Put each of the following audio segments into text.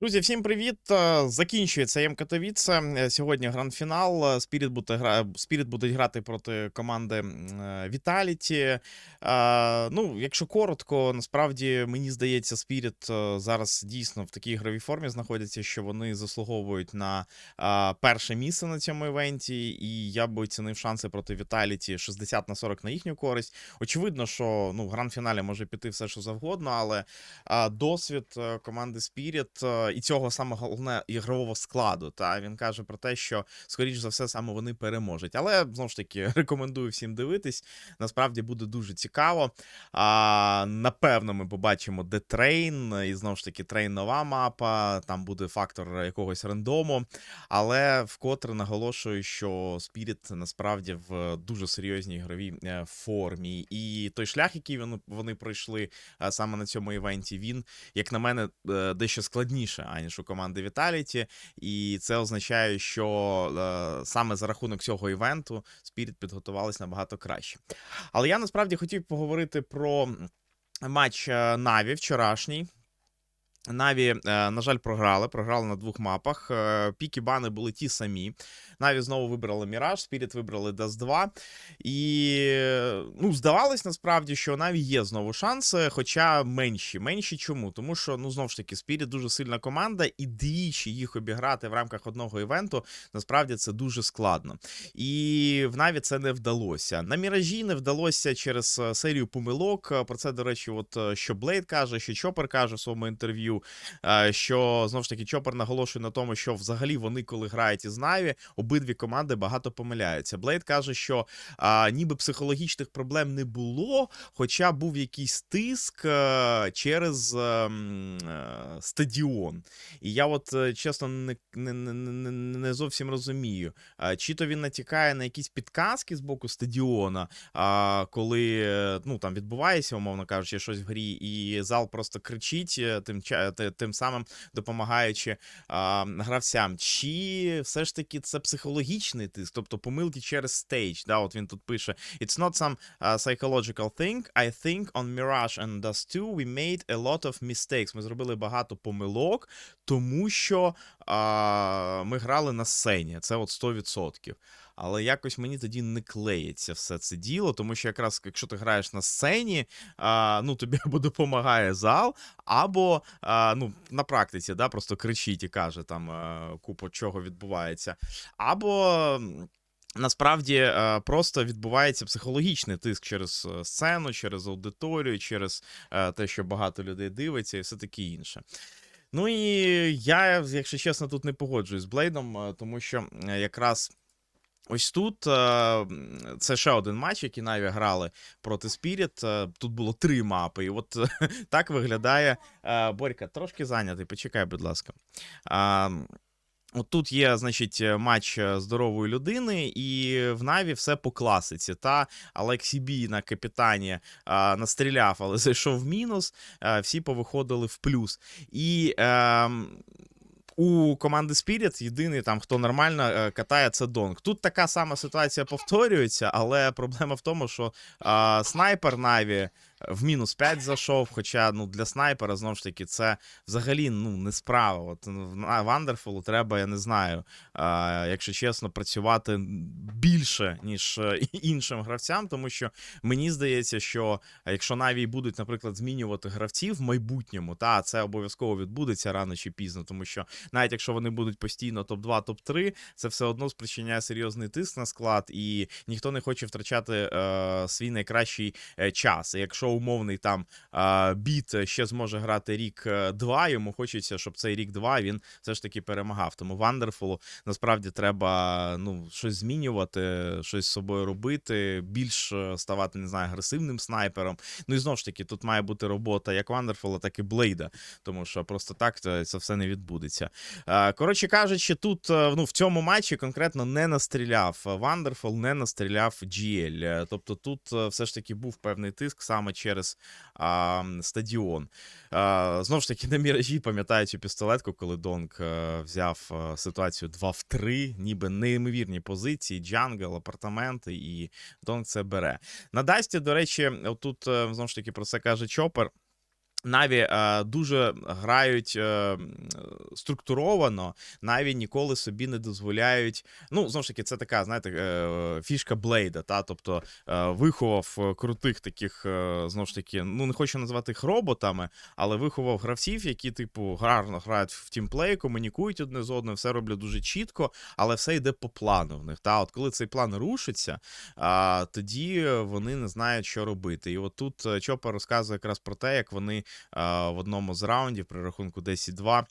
Друзі, всім привіт! Е, Закінчується єм Катовіце. Е, Сьогодні гранд-фінал. Спіріт буде гра... Спіріт будуть грати проти команди Віталіті. Ну, якщо коротко, насправді мені здається, Спіріт зараз дійсно в такій ігровій формі знаходяться, що вони заслуговують на перше місце на цьому івенті. І я би оцінив шанси проти Віталіті 60 на 40 на їхню користь. Очевидно, що ну, в гранд-фіналі може піти все, що завгодно, але досвід е, команди е, і цього саме головне ігрового складу. Та він каже про те, що скоріш за все саме вони переможуть. Але знову ж таки рекомендую всім дивитись. Насправді буде дуже цікаво. А, Напевно, ми побачимо де трейн, і знову ж таки трейн нова мапа. Там буде фактор якогось рандому. Але вкотре наголошую, що Spirit насправді в дуже серйозній ігровій е, формі. І той шлях, який вони, пройшли саме на цьому івенті, він, як на мене, е, дещо складніше, аніж у команди Віталіті, І це означає, що е, саме за рахунок цього івенту Спіріт підготувалися набагато краще. Але я насправді хотів поговорити про матч е, Наві вчорашній. Наві, е, на жаль, програли. Програли на двох мапах. Е, Піки бани були ті самі. Наві знову вибрали Міраж, Спіріт вибрали Dust 2. І ну, здавалось насправді, що Наві є знову шанси, хоча менші. Менші чому? Тому що, ну, знову ж таки, Спіріт дуже сильна команда, і двічі їх обіграти в рамках одного івенту насправді це дуже складно. І в Наві це не вдалося. На Міражі не вдалося через е, серію помилок. Про це, до речі, от що Блейд каже, що Чопер каже в своєму інтерв'ю, е, що знову ж таки Чопер наголошує на тому, що взагалі вони, коли грають із Наві, обидві команди багато помиляються. Блейд каже, що а, ніби психологічних проблем не було, хоча був якийсь тиск а, через а, а, стадіон. І я, от е, чесно, не, не, не, не- зовсім розумію, а, чи то він натякає на якісь підказки з боку стадіона, а, коли е, ну, там відбувається, умовно кажучи, щось в грі, і зал просто кричить, е, тим, ча- те- тим самим допомагаючи а, гравцям, чи все ж таки це психологічний тиск, тобто помилки через стейдж. Да, от він тут пише: It's not some psychological thing. I think on Mirage and Dust 2 we made a lot of mistakes. Ми зробили багато помилок, тому що а, ми грали на сцені. Це от 100%. Але якось мені тоді не клеїться все це діло, тому що якраз якщо ти граєш на сцені, а, ну тобі або допомагає зал, або а, ну, на практиці, да, просто кричить і каже там а, купу чого відбувається. Або. Насправді е, просто відбувається психологічний тиск через е, сцену, через аудиторію, через е, те, що багато людей дивиться, і все таке інше. Ну і я, якщо чесно, тут не погоджуюсь з Блейдом, е, тому що е, якраз. Ось тут е, це ще один матч, який Наві грали проти Spirit. Е, Тут було три мапи. І от так виглядає е, Борька. Трошки зайнятий. Почекай, будь ласка. От тут є, значить, матч здорової людини, і в Наві все по класиці. Та Алексій Бій на капітані а, настріляв, але зайшов в мінус. А, всі повиходили в плюс. І. ем, у команди Spirit єдиний там, хто нормально е, катає, це Донг. Тут така сама ситуація повторюється, але проблема в тому, що а, снайпер Наві в мінус 5 зайшов. Хоча ну, для снайпера знову ж таки це взагалі ну, не справа. От в на- Вандерфулу треба, я не знаю, а, якщо чесно, працювати більше, ніж е, іншим гравцям, тому що мені здається, що якщо Наві будуть, наприклад, змінювати гравців в майбутньому, та це обов'язково відбудеться рано чи пізно, тому що навіть якщо вони будуть постійно топ-2, топ-3, це все одно спричиняє серйозний тиск на склад, і ніхто не хоче втрачати е, свій найкращий е, час. І якщо умовний там е, біт ще зможе грати рік е, йому хочеться, щоб цей рік два він все ж таки перемагав. Тому Вандерфулу насправді треба ну, щось змінювати, щось з собою робити, більш е, ставати, не знаю, агресивним снайпером. Ну і знову ж таки, тут має бути робота як Вандерфула, так і Блейда, тому що просто так це це все не відбудеться. Е, Коротше кажучи, тут е, ну, в цьому матчі конкретно не настріляв Вандерфул, не настріляв GL. Е, Тобто тут е, все ж таки був певний тиск саме через а, стадіон. А, знову ж таки, на міражі пам'ятаю цю пістолетку, коли Донг е, взяв е, ситуацію 2 в 3, ніби неймовірні позиції, джангл, апартаменти, і Донг це бере. На Дасті, до речі, отут е, знову ж таки про це каже Чопер. Наві е, дуже грають е, структуровано, Наві ніколи собі не дозволяють. Ну, знову ж таки, це така, знаєте, е, фішка Блейда, та тобто е, виховав е, крутих таких, е, знову ж таки, ну не хочу називати їх роботами, але виховав гравців, які, типу, гарно грають в тімплей, комунікують одне з одним, все роблять дуже чітко, але все йде по плану в них. Та, от коли цей план рушиться, а, тоді вони не знають, що робити. І от тут е, Чопа розказує якраз про те, як вони в одному з раундів при рахунку 10-2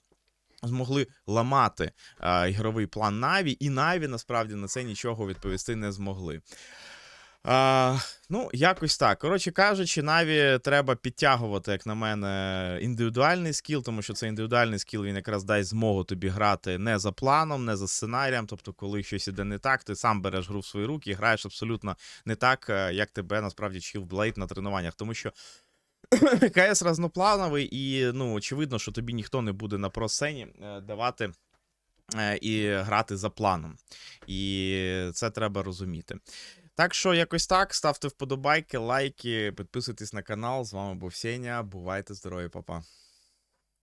змогли ламати а, ігровий план Наві, і Наві насправді на це нічого відповісти не змогли. А, ну, якось так. Коротше кажучи, Наві треба підтягувати, як на мене, індивідуальний скіл, тому що цей індивідуальний скіл він якраз дасть змогу тобі грати не за планом, не за сценарієм. Тобто, коли щось іде не так, ти сам береш гру в свої руки і граєш абсолютно не так, е, як тебе насправді вчив Блейд на тренуваннях. Тому що КС разноплановий, і ну, очевидно, що тобі ніхто не буде на просцені е, давати. е, І грати за планом. І це треба розуміти. Так що якось так. Ставте вподобайки, лайки, підписуйтесь на канал. З вами був Сеня. Бувайте здорові, папа.